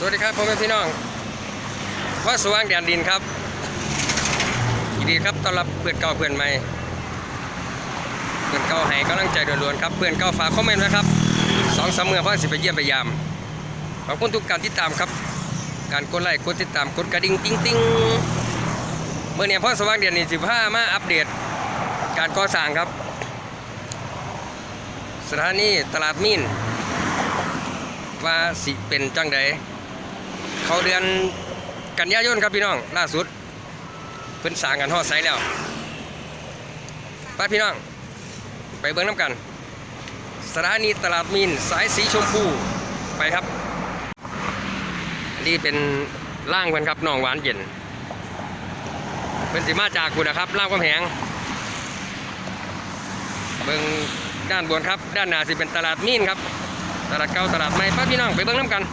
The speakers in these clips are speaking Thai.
สวัสดีครับพ่อแม่พี่น้องพ่อสว่างแดนดินครับยินดีครับต้อนรับเพื่อนเก่าเพื่อนใหม่เพื่อนเก่าให้กำลังใจด่วนๆครับเพื่อนเก่าฝากคอมเมนต์ไว้ครับสองสามเมื่อพ่อสิไปเยี่ยมไปยามขอบคุณทุกการติดตามครับ การกดไลค์กดติดตามกดกระดิ่งติ้งติ้งเมื่อเนี่ยพ่อสว่างเดือนนี้สิบห้ามาอัปเดต การก่อสร้างครับ สถานีตลาดมีนว่าสิเป็นจังใด เขาเดือนกันยายนครับพี่น้องล่าสุดเพิ่นสางกันฮอดไซแล้วไปพี่น้อง ไปเบิ่งน้ำกันสถานีตลาดมีนสายสีชมพูไปครับนี่เป็นล่างเพิ่นครับน้องหวานเย็นเพิ่นสิมาจากคุณนะครับล่างกำแหงเบิ่งด้านบนครับ ด้านหน้าสิเป็นตลาดมีนครับ ตลาดเก่าตลาดใหม่ป้าพี่น้องไปเบิ่งน้ำกัน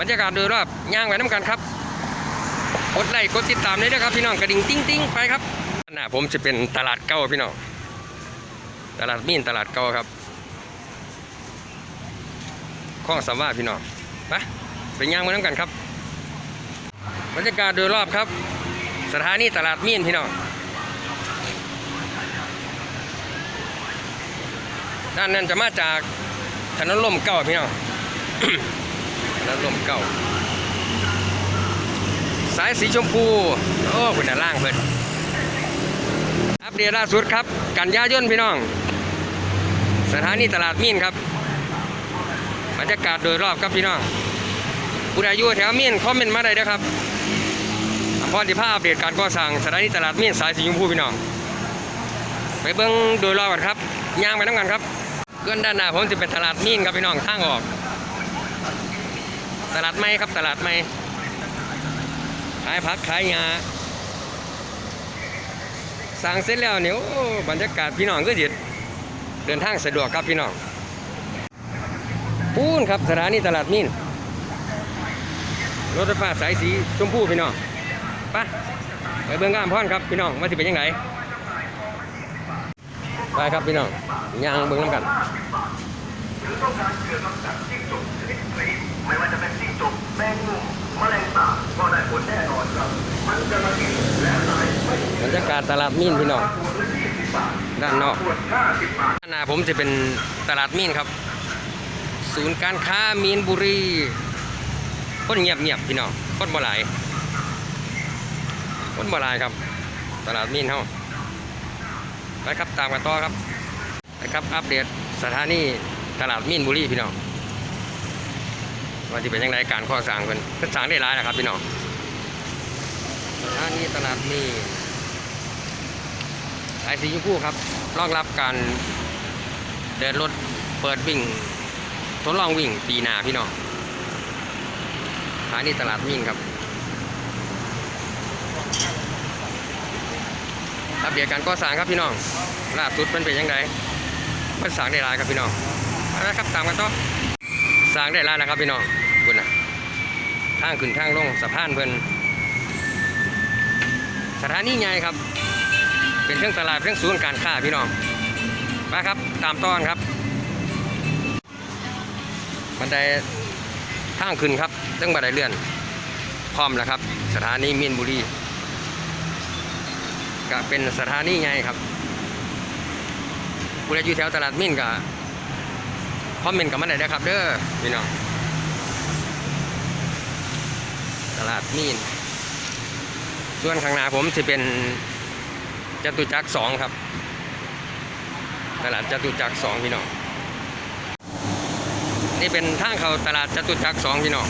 บรรยากาศโดยรอบย่างไปน้ำกันครับกดไลค์กดติดตามเลยนะครับ พี่น้องกระดิ่งติ้งติ้งไปครับหน้าผมจะเป็นตลาดเก่าพี่น้องตลาดมีนตลาดเก่าครับข้องสามว่าพี่น้องไปไปย่างมาน้ำกันครับบรรยากาศโดยรอบครับ สถานีตลาดมีนพี่น้องด้านนั้นจะมาจากถนนลมเก่าพี่น้อง ถนนลมเก่า สายสีชมพู โอ้คุณน่ะล่างเพิ่นอัปเดตล่าสุดครับ กันยายนพี่น้อง สถานีตลาดมีนครับบรรยากาศโดยรอบครับพี่น้องผู้ใดอยู่แถวมีนคอมเมนต์มาได้เด้อครับพรที่ภาพอัปเดตการก่อสร้างสถานีตลาดมีนสายสีชมพูพี่น้อง ไปเบิ่งโดยรอบกันครับย่างไปน้ำกันครับเกื้อนด้านหน้าผมจะเป็นตลาดมีนครับพี่น้องทางออก ตลาดไม้ครับตลาดไม้ขายผักขายยาสั่งเสร็จแล้วเนี่ยโอ้บรรยากาศพี่น้องก็จิเดินทางสะดวกครับพี่น้องปูนครับสถานีตลาดมีนรถไฟฟ้าสายสีชมพูพี่น้องไปไปเบิ่งงามพอนครับพี่น้องว่าจะเป็นยังไงไปครับพี่น้องย่างเบิ่งน้ำกัน ไม่ว่าจะเป็นจิ้งจกแมงมุมแมลงสาบก็ได้ผลแน่นอนครับ มันจะมากินและตายไม่บรรยากาศตลาดมีนพี่น้องตัวละ20บาทด้านนอกขวด50บาทด้านหน้าผมจะเป็นตลาดมีนครับ ศูนย์การค้ามีนบุรีคนเงียบเงียบพี่น้องคนบ่หลายคนบ่หลายครับ ตลาดมีนเฮาไปครับตามกันต่อครับไปครับอัปเดตสถานี ตลาดมีนบุรีพี่น้องว่าจะเป็นยังไงการก่อสร้างเพิ่นเพิ่นสร้างได้หลายนะครับพี่น้องสถานีตลาดมีนสายสีชมพูครับรองรับการเดินรถเปิดวิ่งทดลองวิ่งปีหนาพี่น้องขายในตลาดมิ่งครับอัปเดตการก่อสร้างครับพี่น้องล่าสุดมันเป็นยังไงมันสร้างได้หลายครับพี่น้อง เอาละครับตามกันต่อสร้างได้หลายนะครับพี่น้องคุณนะทางขึ้นทางลงสะพานเพิ่นสถานีใหญ่ครับ เป็นเครื่องตลาดเครื่องศูนย์การค้าพี่น้องไปครับตามต้อนครับบันไดทางขึ้นครับตั้งบันไดเลื่อนพร้อมแล้วครับ สถานีมีนบุรีก็เป็นสถานีไงครับผู้ใดอยู่แถวตลาดมีนก็ คอมเมนต์กับมันได้นะครับ เด้อพี่น้องตลาดมีน ส่วนข้างหน้าผมจะเป็นจตุจักรสองครับ ตลาดจตุจักรสองพี่น้องนี่เป็นทางเข้าตลาดจตุจักรสองพี่น้อง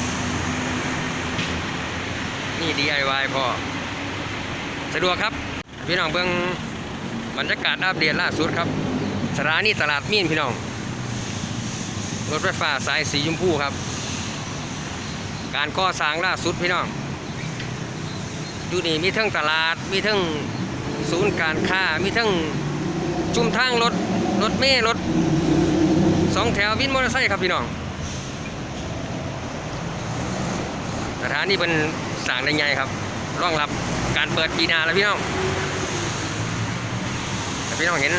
นี่ DIY พอสะดวกครับ พี่น้องเบื้องบรรยากาศอัปเดตล่าสุดครับสถานีตลาดมีนพี่น้อง รถไฟฟ้าสายสีชมพูครับ การก่อสร้างล่าสุดพี่น้องอยู่นี่มีทั้งตลาดมีทั้งศูนย์การค้ามีทั้งจุ่มทางรถรถเมล์รถสองแถววินมอเตอร์ไซค์ครับพี่น้องสถานีเป็นสังได้ไงครับรองรับการเปิดปีนาแล้วพี่น้องพี่น้องเห็น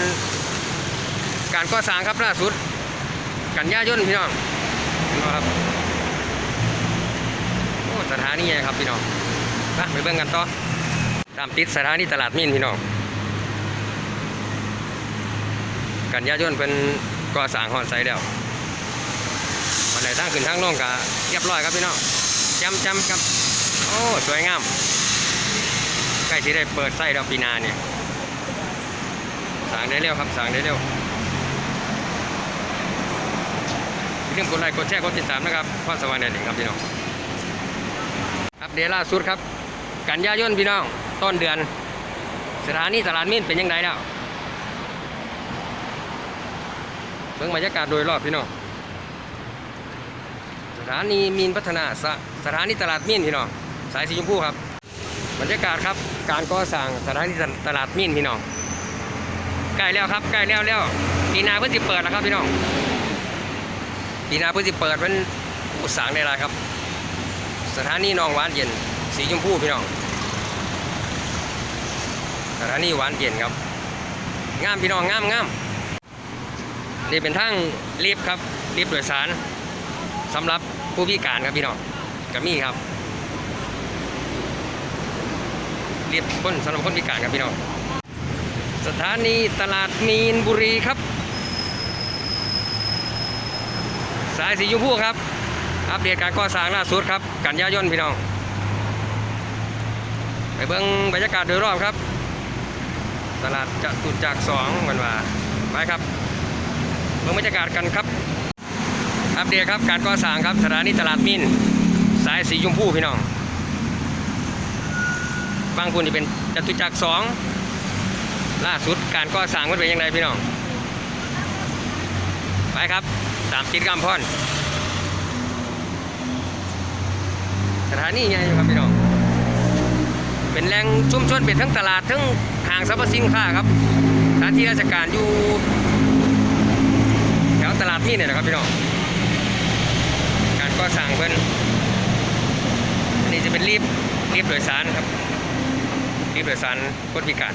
การก่อสร้างครับล่าสุด กันยายนพี่น้องเห็นไหมครับโอ้สถานีครับพี่น้องมาไปเบิ่งกันต่อตามติดสถานีตลาดมีนพี่น้องกันยายนเป็นก่อสร้างหอดไซแล้ววันไหนตั้งขึ้นทางลงกะเรียบร้อยครับพี่น้องจำจำครับโอ้สวยงามใกล้ที่ได้เปิดไส้แล้วปีนาเนี่ยสั่งได้เร็วครับสั่งได้เร็ว อย่าลืมกดไลค์กดแชร์กดติดตามนะครับพ่อสว่างแดนหนึ่งครับพี่น้องอัปเดตล่าสุดครับ กันยายนพี่น้องต้นเดือน สถานีตลาดมีนเป็นยังไงแล้วเบิ่งบรรยากาศโดยรอบพี่น้องสถานีมีนพัฒนาสสถานีตลาดมีนพี่น้องสายสีชมพูครับ บรรยากาศครับการก่อสร้างสถานีตลาดมีนพี่น้องใกล้แล้วครับใกล้แล้วแล้วปีนาเพิ่งจะเปิดแล้วครับพี่น้อง ปีนาเพิ่งจะเปิดเป็นอุตสาหในไรครับ สถานีนองหวานเย็น สีชมพูพี่น้อง สถานีหวานเย็นครับ งามพี่น้องงามงามนี่เป็นทางลิฟต์ครับลิฟต์โดยสารสำหรับผู้พิการครับพี่น้องกับมี่ครับลิฟต์คนสำหรับคนพิการครับพี่น้องสถานีตลาดมีนบุรีครับ สายสีชมพูครับ อัปเดตการก่อสร้างล่าสุดครับ กันยายนพี่น้อง ไปเบิ่งบรรยากาศโดยรอบครับ ตลาดจตุจักรสองวันว่าไปครับ เบิ่งบรรยากาศกันครับ อัปเดตครับการก่อสร้างครับสถานีตลาดมินสายสีชมพูพี่น้องฟังคุณที่เป็นจตุจักรสองล่าสุดการก่อสร้างมันเป็นยังไงพี่น้อง ไปครับ สามกิจกรรมพ่อนสถานีใหญ่ครับพี่น้องเป็นแหล่งชุมชนเป็นทั้งตลาดทั้งห้างสรรพสินค้าครับสถานที่ราชการอยู่แถวตลาดนี่เนี่ยนะครับพี่น้องการก่อสร้างเพิ่นอันนี้จะเป็นรีบรีบโดยสารครับรีบโดยสารคนพิการ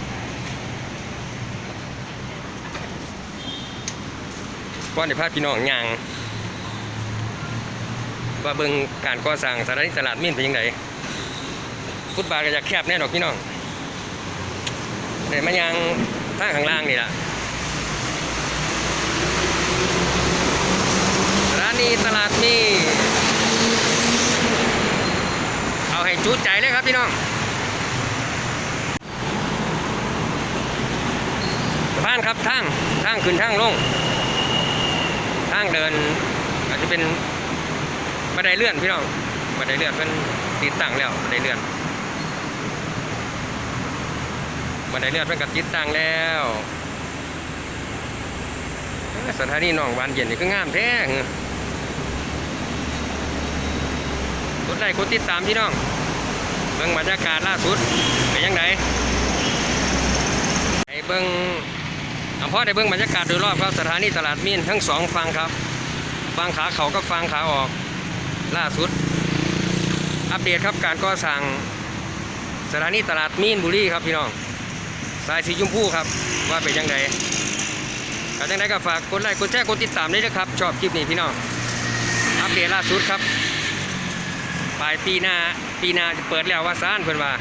ก่อนเดี๋ยวพพี่น้องย่างว่าเบิ่งการก่อสร้างสถานีตลาดมีนเป็นยังไงฟุตบาทก็จะแคบแน่ดอกพี่น้องแต่มันยังท่าข้างล่างนี่ละร้านนี้ตลาดนี่เอาให้จุใจเลยครับพี่น้องสะพานครับทางทางขึ้นทางลงางเดิน อาจจะเป็นบันไดเลื่อนพี่น้องบันไดเลื่อนเป็นติดตั้งแล้วบันไดเลื่อนบันไดเลื่อนเป็นกับติดตั้งแล้วสถานีหนองวานเย็นนี่ก็งามแท้กดไลค์กดติดตามพี่น้องเบิ่งบรรยากาศล่าสุดเป็นยังไงไอ้เบิ่ง อำเภอได้เบิ่งบรรยากาศโดยรอบครับสถานีตลาดมีนทั้งสองฝั่งครับฝั่งขาเขากับฟังขาออกล่าสุด อัปเดตครับการก่อสร้างสถานีตลาดมีนบุรีครับพี่น้องสายสีชมพูครับว่าเป็นยังไงถ้าจังไดก็ฝากกดไลค์กดแชร์กดติดตามด้วยนะครับ ชอบคลิปนี้พี่น้องอัปเดตล่าสุดครับปลายปีหน้าปีหน้าจะเปิดแล้วว่าซ่านเพิ่นว่า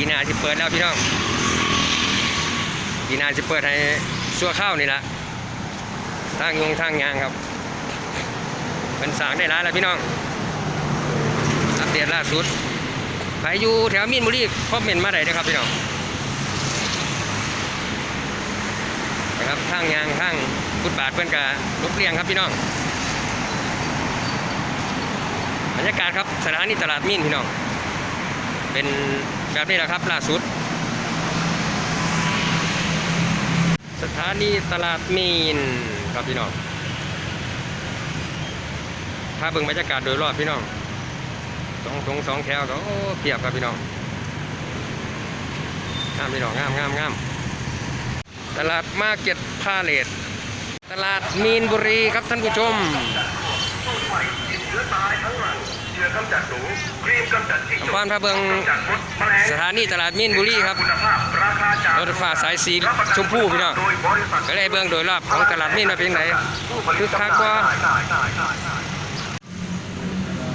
ปีหน้าจะเปิดแล้วพี่น้องปีหน้าจะเปิดให้ชั่วข้าวนี่ละทางยงทางยางครับเป็นสางได้ร้ายแล้วพี่น้องอัปเดตล่าสุดใครอยู่แถวมีนบุรีคอมเมนต์มาได้นะครับพี่น้องนะครับทางยางทางฟุตบาทเพื่อนกะลุกเรียงครับพี่น้องบรรยากาศครับสถานีตลาดมีนพี่น้องเป็น แบบนี้แหละครับล่าสุด สถานีตลาดมีนครับพี่น้องพาเบิ่งบรรยากาศโดยรอบพี่น้องสองทงสองแถวก็โอ้เพียบครับพี่น้องงามพี่น้องงามงามงามตลาดมาเก็ตพาเลตตลาดมีนบุรีครับท่านผู้ชมื้อกำจัดหนูครีมกำจัดจิ้งจกพระเบิงสถานีตลาดมีนบุรีครับรถไฟฟ้าสายสีชมพูพี่น้องก็เลยเบิงโดยรอบของตลาดมีนมาเป็นไหนคึกคักกว่าได้ได้ได้ได้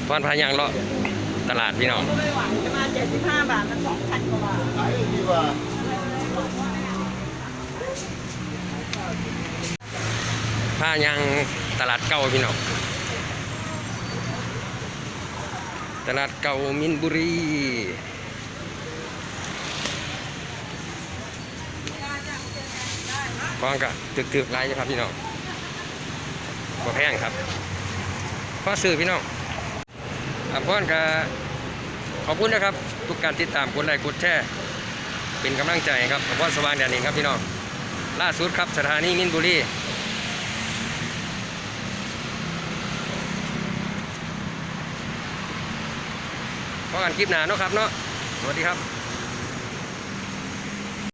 พรพายางเลาะตลาดพี่น้องมาเจ็ดสิบห้าบาทมันสองพันกว่าบาทขายดีกว่าพายางตลาดเก่าพี่น้อง ตลาดเก่ามินบุรีฟังกะตึกๆไรครับพี่น้องบ่แพงครับพอซื้อพี่น้องอะพ่อนกะขอบคุณนะครับ ทุกการติดตามกดไลค์กดแชร์เป็นกำลังใจครับขอบคุณสว่างแดนเองครับพี่น้องล่าสุดครับสถานีมินบุรี พอกันคลิปหน้าเนาะครับเนาะสวัสดีครับ